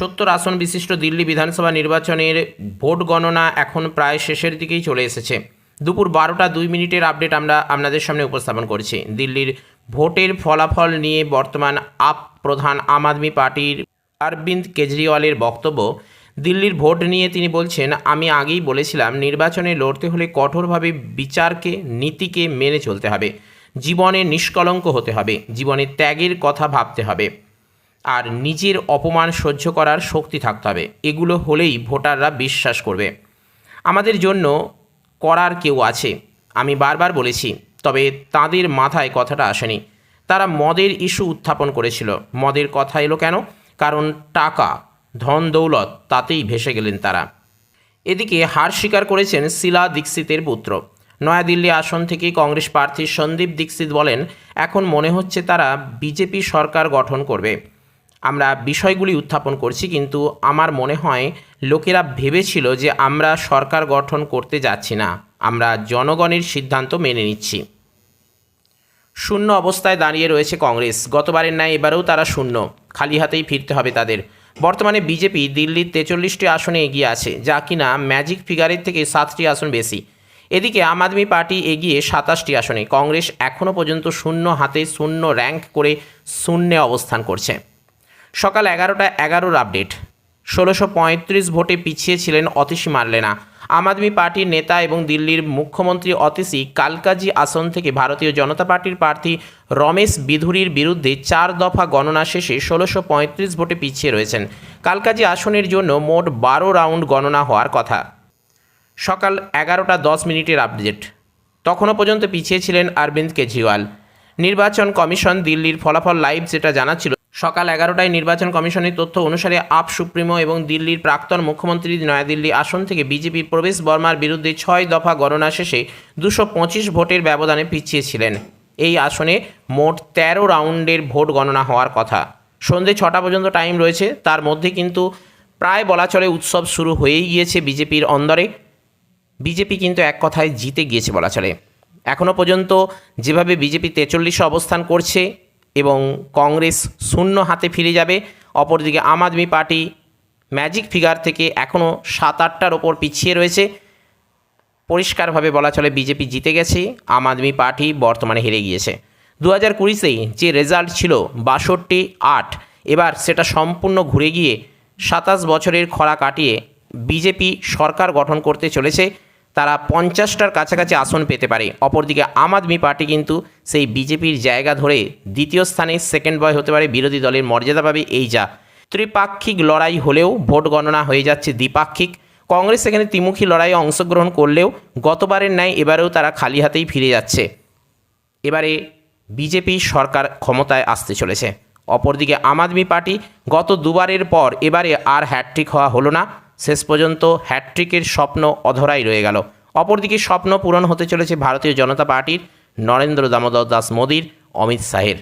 সত্তর আসন বিশিষ্ট দিল্লি বিধানসভা নির্বাচনের ভোট গণনা এখন প্রায় শেষের দিকেই চলে এসেছে। দুপুর বারোটা দুই মিনিটের আপডেট আমরা আপনাদের সামনে উপস্থাপন করছি। দিল্লির ভোটের ফলাফল নিয়ে বর্তমান আপ প্রধান আম আদমি পার্টির অরবিন্দ কেজরিওয়ালের বক্তব্য। দিল্লির ভোট নিয়ে তিনি বলছেন, আমি আগেই বলেছিলাম, নির্বাচনে লড়তে হলে কঠোরভাবে বিচারকে, নীতিকে মেনে চলতে হবে। জীবনে নিষ্কলঙ্ক হতে হবে। জীবনে ত্যাগের কথা ভাবতে হবে। আর নিজের অপমান সহ্য করার শক্তি থাকতে হবে। এগুলো হলেই ভোটাররা বিশ্বাস করবে। আমাদের জন্য করার কেউ আছে, আমি বারবার বলেছি, তবে তাদের মাথায় কথাটা আসেনি। তারা মদের ইস্যু উত্থাপন করেছিল। মদের কথা এলো কেন? কারণ টাকা, ধন, দৌলত, তাতেই ভেসে গেলেন তারা। এদিকে হার স্বীকার করেছেন শিলা দীক্ষিতের পুত্র। নয়াদিল্লি আসন থেকে কংগ্রেস প্রার্থী সন্দীপ দীক্ষিত বলেন, এখন মনে হচ্ছে তারা বিজেপি সরকার গঠন করবে। আমরা বিষয়গুলি উত্থাপন করছি, কিন্তু আমার মনে হয় লোকেরা ভেবেছিল যে আমরা সরকার গঠন করতে যাচ্ছি না। আমরা জনগণের সিদ্ধান্ত মেনে নিচ্ছি। শূন্য অবস্থায় দাঁড়িয়ে রয়েছে কংগ্রেস। গতবারের ন্যায় এবারেও তারা শূন্য। খালি হাতেই ফিরতে হবে তাদের। বর্তমানে বিজেপি দিল্লির তেচল্লিশটি আসনে এগিয়ে আছে, যা কিনা ম্যাজিক ফিগারের থেকে সাতটি আসন বেশি। এদিকে আম আদমি পার্টি এগিয়ে সাতাশটি আসনে। কংগ্রেস এখনও পর্যন্ত শূন্য হাতে শূন্য র্যাঙ্ক করে শূন্যে অবস্থান করছে। সকাল এগারোটা, এগারোর আপডেট ষোলোশো পঁয়ত্রিশ ভোটে পিছিয়ে ছিলেন অতিশী মারলেনা। আম আদমি পার্টির নেতা এবং দিল্লির মুখ্যমন্ত্রী অতিশি কালকাজি আসন থেকে ভারতীয় জনতা পার্টির প্রার্থী রমেশ বিধুরির বিরুদ্ধে চার দফা গণনা শেষে ষোলোশো পঁয়ত্রিশ ভোটে পিছিয়ে রয়েছেন। কালকাজি আসনের জন্য মোট বারো রাউন্ড গণনা হওয়ার কথা। সকাল এগারোটা দশ মিনিটের আপডেট তখনও পর্যন্ত পিছিয়ে ছিলেন অরবিন্দ কেজরিওয়াল। নির্বাচন কমিশন দিল্লির ফলাফল লাইভ যেটা জানাচ্ছিল সকাল এগারোটায় নির্বাচন কমিশনের তথ্য অনুসারে আপ সুপ্রিমো এবং দিল্লির প্রাক্তন মুখ্যমন্ত্রী নয়াদিল্লি আসন থেকে বিজেপি প্রবেশ বর্মার বিরুদ্ধে ছয় দফা গণনা শেষে দুশো পঁচিশ ভোটের ব্যবধানে পিছিয়ে ছিলেন এই আসনে মোট তেরো রাউন্ডের ভোট গণনা হওয়ার কথা। সন্ধে ছটা পর্যন্ত টাইম রয়েছে, তার মধ্যে কিন্তু প্রায় বলা চলে উৎসব শুরু হয়েই গিয়েছে বিজেপির অন্দরে। বিজেপি কিন্তু এক কথায় জিতে গিয়েছে বলা চলে। এখনও পর্যন্ত যেভাবে বিজেপি তেচল্লিশে অবস্থান করছে এবং কংগ্রেস শূন্য হাতে ফিরে যাবে। অপরদিকে আম আদমি পার্টি ম্যাজিক ফিগার থেকে এখনও সাত আটটার ওপর পিছিয়ে রয়েছে। পরিষ্কারভাবে বলা চলে বিজেপি জিতে গেছে, আম আদমি পার্টি বর্তমানে হেরে গিয়েছে। দু হাজার কুড়িতেই যে রেজাল্ট ছিল বাষট্টি আট, এবার সেটা সম্পূর্ণ ঘুরে গিয়ে সাতাশ বছরের খরা কাটিয়ে বিজেপি সরকার গঠন করতে চলেছে। তারা পঞ্চাশটার কাছাকাছি আসন পেতে পারে। অপরদিকে আম আদমি পার্টি কিন্তু সেই বিজেপির জায়গা ধরে দ্বিতীয় স্থানে সেকেন্ড বয় হতে পারে বিরোধী দলের মর্যাদা পাবে এই যা। ত্রিপাক্ষিক লড়াই হলেও ভোট গণনা হয়ে যাচ্ছে দ্বিপাক্ষিক। কংগ্রেস এখানে ত্রিমুখী লড়াইয়ে অংশগ্রহণ করলেও গতবারের ন্যায় এবারেও তারা খালি হাতেই ফিরে যাচ্ছে। এবারে বিজেপি সরকার ক্ষমতায় আসতে চলেছে। অপরদিকে আম আদমি পার্টি গত দুবারের পর এবারে আর হ্যাট্রিক হওয়া হলো না। শেষ পর্যন্ত হ্যাট্রিকের স্বপ্ন অধরাই রয়ে গেল। অপরদিকে স্বপ্ন পূরণ হতে চলেছে ভারতীয় জনতা পার্টির নরেন্দ্র দামোদর দাস মোদীর, অমিত শাহের।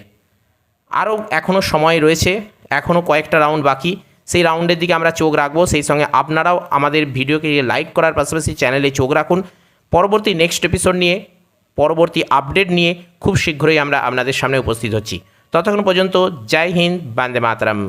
আরও এখনও সময় রয়েছে এখনও কয়েকটা রাউন্ড বাকি। সেই রাউন্ডের দিকে আমরা চোখ রাখব। সেই সঙ্গে আপনারাও আমাদের ভিডিওকে লাইক করার পাশাপাশি চ্যানেলে চোখ রাখুন। পরবর্তী নেক্সট এপিসোড নিয়ে, পরবর্তী আপডেট নিয়ে খুব শীঘ্রই আমরা আপনাদের সামনে উপস্থিত হচ্ছি। ততক্ষণ পর্যন্ত জয় হিন্দ, বান্দে মাতরম।